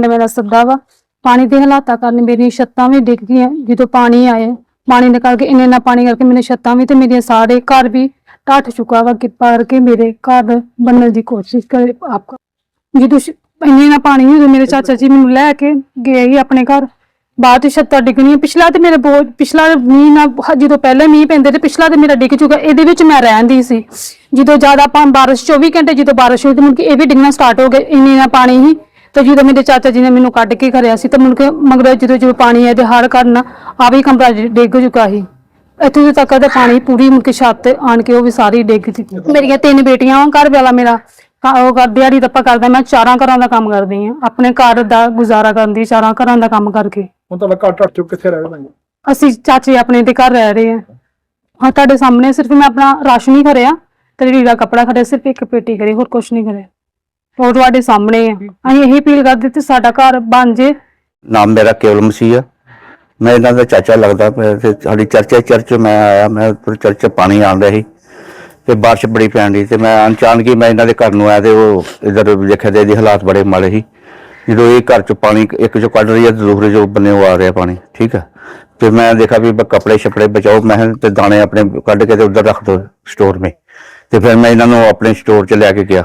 ਪਿੰਡ ਮੇਰਾ ਸੱਦਾ ਵਾ। ਪਾਣੀ ਦੇ ਹਾਲਾਤਾਂ ਕਾਰਨ ਮੇਰੀਆਂ ਛੱਤਾਂ ਵੀ ਡਿੱਗ ਗਈਆਂ। ਜਦੋਂ ਪਾਣੀ ਆਏ ਪਾਣੀ ਦੇ ਕਰਕੇ ਇੰਨੇ ਨਾ ਪਾਣੀ ਕਰਕੇ ਮੇਰੇ ਛੱਤਾਂ ਵੀ ਤੇ ਮੇਰੇ ਸਾਰੇ ਘਰ ਵੀ ਟੱਟ ਚੁੱਕਾ ਵਾ, ਕਿਰਪਾ ਕਰਕੇ ਮੇਰੇ ਘਰ ਬਣਨ ਦੀ ਕੋਸ਼ਿਸ਼ ਕਰੇ ਆਪ ਜਦੋਂ ਇੰਨੇ ਨਾ ਪਾਣੀ ਹੋਏ ਮੇਰੇ ਚਾਚਾ ਜੀ ਮੈਨੂੰ ਲੈ ਕੇ ਗਏ ਹੀ ਆਪਣੇ ਘਰ। ਬਾਅਦ ਚ ਛੱਤਾਂ ਡਿੱਗਣੀਆਂ। ਪਿਛਲਾ ਤੇ ਮੇਰੇ ਬਹੁਤ ਪਿਛਲਾ ਮੀਂਹ ਨਾ ਜਦੋਂ ਪਹਿਲੇ ਮੀਂਹ ਪੈਂਦੇ ਤੇ ਪਿਛਲਾ ਤੇ ਮੇਰਾ ਡਿੱਗ ਚੁੱਕਾ। ਇਹਦੇ ਵਿੱਚ ਮੈਂ ਰਹਿੰਦੀ ਸੀ। ਜਦੋਂ ਜ਼ਿਆਦਾ ਆਪਾਂ ਬਾਰਿਸ਼ 24 ਘੰਟੇ ਜਦੋਂ ਬਾਰਿਸ਼ ਹੋਈ ਤੇ ਮੁੜ ਕੇ ਇਹ ਵੀ ਡਿੱਗਣਾ ਸਟਾਰਟ ਹੋ ਗਏ। ਇੰਨੇ ਨਾ ਪਾਣੀ ਹੀ ਤੇ ਜਦੋਂ ਮੇਰੇ ਚਾਚਾ ਜੀ ਨੇ ਮੈਨੂੰ ਕੱਢ ਕੇ ਖਰਿਆ ਸੀ ਤੇ ਮੁੜ ਕੇ ਮਗਰ ਜਦੋਂ ਜਦੋਂ ਪਾਣੀ ਆਇਆ ਤੇ ਹਰ ਕਰਨ ਆ ਵੀ ਕਮਰਾ ਡਿੱਗ ਚੁੱਕਾ ਸੀ। ਇੱਥੇ ਤੱਕ ਤੇ ਪਾਣੀ ਪੂਰੀ ਮੁੜ ਕੇ ਛੱਤ ਤੇ ਆਣ ਕੇ ਉਹ ਵੀ ਸਾਰੀ ਡਿੱਗ ਚੁੱਕੀ ਮੇਰੀਆਂ ਤਿੰਨ ਬੇਟੀਆਂ ਘਰ ਵਾਲਾ ਮੇਰਾ ਕ- ਉਹ ਕਰ ਦਿਹਾੜੀ ਦੱਪਾ ਕਰਦਾ ਮੈਂ ਚਾਰਾਂ ਘਰਾਂ ਦਾ ਕੰਮ ਕਰਦੀ ਆ ਆਪਣੇ ਘਰ ਦਾ ਗੁਜ਼ਾਰਾ ਕਰਦੀ ਚਾਰਾਂ ਘਰਾਂ ਦਾ ਕੰਮ ਕਰਕੇ। ਹੁਣ ਤੁਹਾਡਾ ਘਰ ਟੱਟ ਚੁੱਕ ਕਿੱਥੇ ਰਹਿ ਰਹੇ ਅਸੀਂ ਚਾਚੇ ਆਪਣੇ ਦੇ ਘਰ ਰਹਿ ਰਹੇ ਹਾਂ। ਹਾਂ ਤੁਹਾਡੇ ਸਾਹਮਣੇ ਸਿਰਫ ਮੈਂ ਆਪਣਾ ਰਾਸ਼ਨ ਹੀ ਖਰਿਆ ਤੇ ਲੀੜਾ ਕੱਪੜਾ ਖੜਿਆ ਸਿਰਫ ਇੱਕ ਪੇਟੀ ਕਰੀ ਹੋਰ ਕੁਝ ਨਹੀਂ ਕਰਿਆ ਉਹ ਤੁਹਾਡੇ ਸਾਹਮਣੇ ਆ। ਅਸੀਂ ਇਹੀ ਅਪੀਲ ਕਰਦੇ ਤੇ ਸਾਡਾ ਘਰ ਬਣ ਜੇ। ਨਾਮ ਮੇਰਾ ਕੇਵਲ ਮਸੀਹ ਆ। ਮੈਂ ਇਹਨਾਂ ਦਾ ਚਾਚਾ ਲੱਗਦਾ ਪਿਆ ਤੇ ਸਾਡੀ ਚਰਚੇ ਚਰਚ ਮੈਂ ਆਇਆ, ਮੈਂ ਚਰਚ ਪਾਣੀ ਆਉਣ ਸੀ ਤੇ ਬਾਰਿਸ਼ ਬੜੀ ਪੈਣ ਦੀ ਤੇ ਮੈਂ ਅਚਾਨਕ ਹੀ ਮੈਂ ਇਹਨਾਂ ਦੇ ਘਰ ਨੂੰ ਆਇਆ ਤੇ ਉਹ ਇਧਰ ਦੇਖਿਆ ਤੇ ਇਹਦੇ ਹਾਲਾਤ ਬੜੇ ਮਾੜੇ ਸੀ। ਜਦੋਂ ਇਹ ਘਰ 'ਚ ਪਾਣੀ ਇੱਕ ਜੋ ਕੱਢ ਰਹੀ ਹੈ ਦੂਸਰੇ ਜੋ ਬੰਨੇ ਉਹ ਆ ਰਿਹਾ ਪਾਣੀ, ਠੀਕ ਹੈ ਤੇ ਮੈਂ ਦੇਖਿਆ ਵੀ ਕੱਪੜੇ ਛਪੜੇ ਬਚਾਓ, ਮੈਂ ਤੇ ਦਾਣੇ ਆਪਣੇ ਕੱਢ ਕੇ ਤੇ ਉਧਰ ਰੱਖ ਦੋ ਸਟੋਰ ਮੇ। ਤੇ ਫਿਰ ਮੈਂ ਇਹਨਾਂ ਨੂੰ ਆਪਣੇ ਸਟੋਰ 'ਚ ਲੈ ਕੇ ਗਿਆ।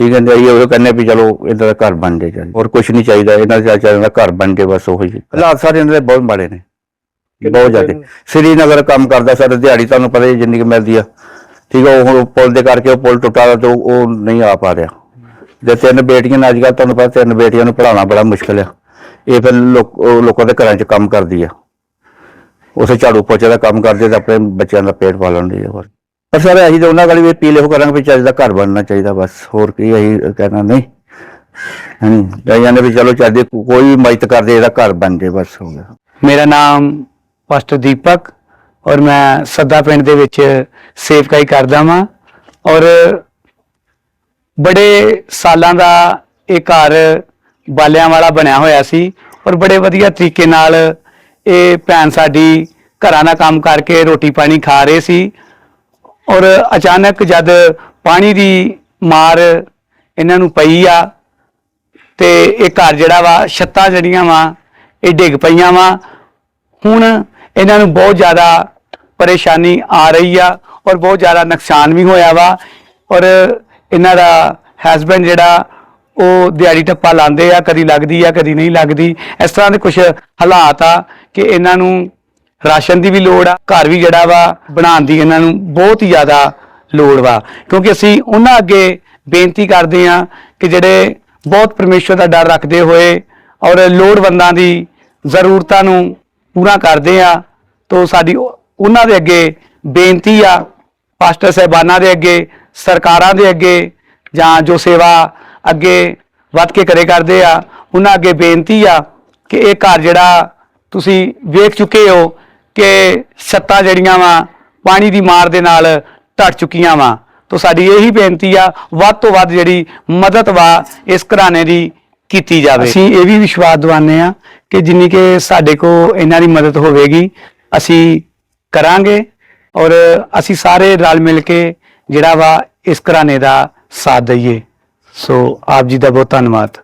ਠੀਕ ਹੈ ਜੀ ਉਹ ਕਹਿੰਦੇ ਵੀ ਚਲੋ ਇਹਨਾਂ ਦਾ ਘਰ ਬਣ ਜੇ। ਚੱਲ ਹੋਰ ਕੁਝ ਨਹੀਂ ਚਾਹੀਦਾ ਇਹਨਾਂ ਦਾ ਚਾਹੀਦਾ ਘਰ ਬਣ ਜੇ ਬਸ ਉਹੀ ਹਾਲਾਤ ਸਾਰੇ ਇਹਨਾਂ ਦੇ ਬਹੁਤ ਮਾੜੇ ਨੇ ਬਹੁਤ ਜ਼ਿਆਦਾ। ਸ੍ਰੀਨਗਰ ਕੰਮ ਕਰਦਾ ਸਰ ਦਿਹਾੜੀ ਤੁਹਾਨੂੰ ਪਤਾ ਹੀ ਜਿੰਨੀ ਕੁ ਮਿਲਦੀ ਆ। ਠੀਕ ਹੈ ਉਹ ਹੁਣ ਪੁਲ ਦੇ ਕਰਕੇ ਉਹ ਪੁਲ ਟੁੱਟਾ ਤੇ ਉਹ ਨਹੀਂ ਆ ਪਾ ਰਿਹਾ। ਜੇ ਤਿੰਨ ਬੇਟੀਆਂ ਨੇ ਅੱਜ ਕੱਲ੍ਹ ਤੁਹਾਨੂੰ ਪਤਾ ਤਿੰਨ ਬੇਟੀਆਂ ਨੂੰ ਪੜਾਉਣਾ ਬੜਾ ਮੁਸ਼ਕਲ ਆ। ਇਹ ਫਿਰ ਲੋਕ ਦੇ ਘਰਾਂ 'ਚ ਕੰਮ ਕਰਦੀ ਆ। ਉਸੇ ਝਾੜੂ ਪੋਚੇ ਦਾ ਕੰਮ ਕਰਦੇ ਤੇ ਆਪਣੇ ਬੱਚਿਆਂ ਦਾ ਪੇਟ ਪਾਲਣ ਦੀ ਹੋਰ ਪਰ ਸਰ, ਅਸੀਂ ਤਾਂ ਉਹਨਾਂ ਗਲੀ ਵੀ ਅਪੀਲ ਹੋ ਕਰਾਂਗੇ ਵੀ ਚੱਜ ਦਾ ਘਰ ਬਣਨਾ ਚਾਹੀਦਾ ਬਸ। ਹੋਰ ਕੀ ਅਸੀਂ ਕਹਿਣਾ, ਨਹੀਂ। ਹਾਂ ਜਾਈਆਂ ਨੇ ਵੀ ਚਲੋ ਚੱਜ ਦੀ ਕੋਈ ਵੀ ਮਦਦ ਕਰਦੇ, ਇਹਦਾ ਘਰ ਬਣ ਜੇ ਬਸ, ਹੋ ਗਿਆ। ਮੇਰਾ ਨਾਮ ਪਾਸਟਰ ਦੀਪਕ ਔਰ ਮੈਂ ਸੱਦਾ ਪਿੰਡ ਦੇ ਵਿੱਚ ਸੇਵਕਾਈ ਕਰਦਾ ਵਾਂ। ਔਰ ਬੜੇ ਸਾਲਾਂ ਦਾ ਇਹ ਘਰ ਬਾਲਿਆਂ ਵਾਲਾ ਬਣਿਆ ਹੋਇਆ ਸੀ ਔਰ ਬੜੇ ਵਧੀਆ ਤਰੀਕੇ ਨਾਲ ਇਹ ਭੈਣ ਸਾਡੀ ਘਰਾਂ ਦਾ ਕੰਮ ਕਰਕੇ ਰੋਟੀ ਪਾਣੀ ਖਾ ਰਹੇ ਸੀ। ਔਰ ਅਚਾਨਕ ਜਦ ਪਾਣੀ ਦੀ ਮਾਰ ਇਹਨਾਂ ਨੂੰ ਪਈ ਆ ਤੇ ਇਹ ਘਰ ਜਿਹੜਾ ਵਾ, ਛੱਤਾਂ ਜਿਹੜੀਆਂ ਵਾ, ਇਹ ਡਿੱਗ ਪਈਆਂ ਵਾ। ਹੁਣ ਇਹਨਾਂ ਨੂੰ ਬਹੁਤ ਜ਼ਿਆਦਾ ਪਰੇਸ਼ਾਨੀ ਆ ਰਹੀ ਆ ਔਰ ਬਹੁਤ ਜ਼ਿਆਦਾ ਨੁਕਸਾਨ ਵੀ ਹੋਇਆ ਵਾ। ਔਰ ਇਹਨਾਂ ਦਾ ਹਸਬੰਡ ਜਿਹੜਾ, ਉਹ ਦਿਹਾੜੀ ਟੱਪਾ ਲਾਉਂਦੇ ਆ, ਕਦੀ ਲੱਗਦੀ ਆ, ਕਦੀ ਨਹੀਂ ਲੱਗਦੀ। ਇਸ ਤਰ੍ਹਾਂ ਦੇ ਕੁਝ ਹਾਲਾਤ ਆ ਕਿ ਇਹਨਾਂ ਨੂੰ ਰਾਸ਼ਨ ਦੀ ਵੀ ਲੋੜ ਆ, ਘਰ ਵੀ ਜਿਹੜਾ ਵਾ, ਬਣਾਉਣ ਦੀ ਇਹਨਾਂ ਨੂੰ ਬਹੁਤ ਹੀ ਜ਼ਿਆਦਾ ਲੋੜ ਵਾ। ਕਿਉਂਕਿ ਅਸੀਂ ਉਹਨਾਂ ਅੱਗੇ ਬੇਨਤੀ ਕਰਦੇ ਆ ਕਿ ਜਿਹੜੇ ਬਹੁਤ ਪਰਮੇਸ਼ਵਰ ਦਾ ਡਰ ਰੱਖਦੇ ਹੋਏ ਔਰ ਲੋੜਵੰਦਾਂ ਦੀ ਜ਼ਰੂਰਤਾਂ ਨੂੰ ਪੂਰਾ ਕਰਦੇ ਆ ਤੋਂ ਸਾਡੀ ਉਹਨਾਂ ਦੇ ਅੱਗੇ ਬੇਨਤੀ ਆ, ਪਾਸਟਰ ਸਾਹਿਬਾਨਾਂ ਦੇ ਅੱਗੇ, ਸਰਕਾਰਾਂ ਦੇ ਅੱਗੇ ਜਾਂ ਜੋ ਸੇਵਾ ਅੱਗੇ ਵੱਧ ਕੇ ਕਰੇ ਕਰਦੇ ਆ, ਉਹਨਾਂ ਅੱਗੇ ਬੇਨਤੀ ਆ ਕਿ ਇਹ ਘਰ ਜਿਹੜਾ ਤੁਸੀਂ ਵੇਖ ਚੁੱਕੇ ਹੋ ਕਿ ਛੱਤਾਂ ਜਿਹੜੀਆਂ ਵਾ, ਪਾਣੀ ਦੀ ਮਾਰ ਦੇ ਨਾਲ ਢੱਟ ਚੁੱਕੀਆਂ ਵਾ। ਤੋਂ ਸਾਡੀ ਇਹੀ ਬੇਨਤੀ ਆ, ਵੱਧ ਤੋਂ ਵੱਧ ਜਿਹੜੀ ਮਦਦ ਵਾ ਇਸ ਘਰਾਣੇ ਦੀ ਕੀਤੀ ਜਾਵੇ। ਅਸੀਂ ਇਹ ਵੀ ਵਿਸ਼ਵਾਸ ਦਿਵਾਉਂਦੇ ਆ ਕਿ ਜਿੰਨੀ ਕਿ ਸਾਡੇ ਕੋ ਇਹਨਾਂ ਦੀ ਮਦਦ ਹੋਵੇਗੀ, ਅਸੀਂ ਕਰਾਂਗੇ ਔਰ ਅਸੀਂ ਸਾਰੇ ਰਲ ਮਿਲ ਕੇ ਜਿਹੜਾ ਵਾ ਇਸ ਘਰਾਣੇ ਦਾ ਸਾਥ ਦਈਏ। ਸੋ ਆਪ ਜੀ ਦਾ ਬਹੁਤ ਧੰਨਵਾਦ।